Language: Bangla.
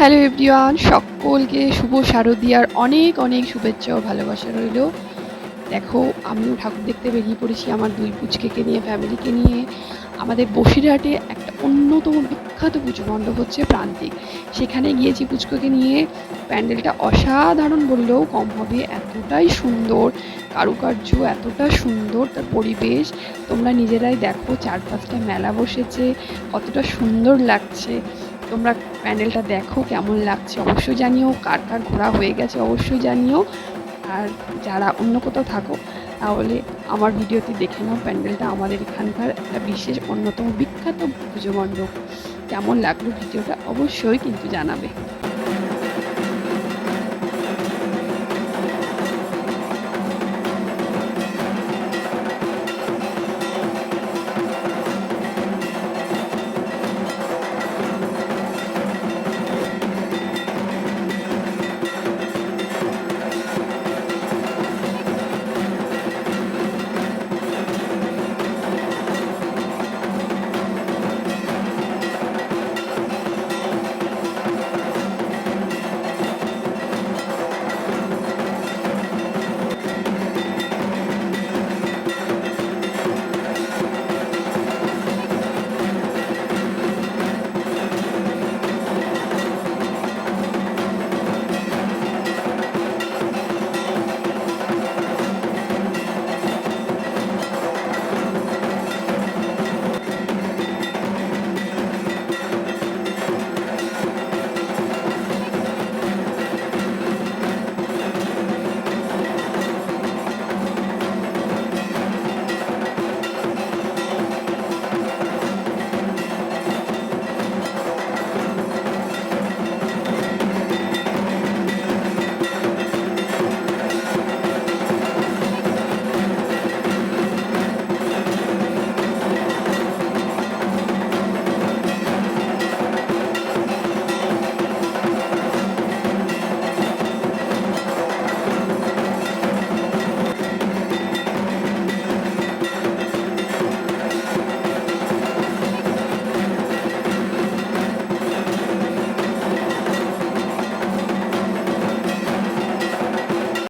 হ্যালো এভরিওয়ান, সকলকে শুভ শারদিয়ার অনেক অনেক শুভেচ্ছা ও ভালোবাসা রইল। দেখো, আমিও ঠাকুর দেখতে বেরিয়ে পড়েছি আমার দুই পুচকেকে নিয়ে, ফ্যামিলিকে নিয়ে। আমাদের বসিরহাটে একটা অন্যতম বিখ্যাত পুজো মণ্ডপ হচ্ছে প্রান্তিক। সেখানে গিয়েছি পুচকোকে নিয়ে। প্যান্ডেলটা অসাধারণ বললেও কম হবে, এতটাই সুন্দর কারুকার্য, এতটা সুন্দর তার পরিবেশ। তোমরা নিজেরাই দেখো চার পাঁচটা মেলা বসেছে, কতটা সুন্দর লাগছে। তোমরা প্যান্ডেলটা দেখো কেমন লাগছে অবশ্যই জানিও, কার কার ঘোরা হয়ে গেছে অবশ্যই জানিও। আর যারা অন্য কোথাও থাকো, তাহলে আমার ভিডিওতে দেখে নাও, প্যান্ডেলটা আমাদের এখানকার একটা বিশেষ অন্যতম বিখ্যাত পুজো মণ্ডপ। কেমন লাগল ভিডিওটা অবশ্যই কিন্তু জানাবে।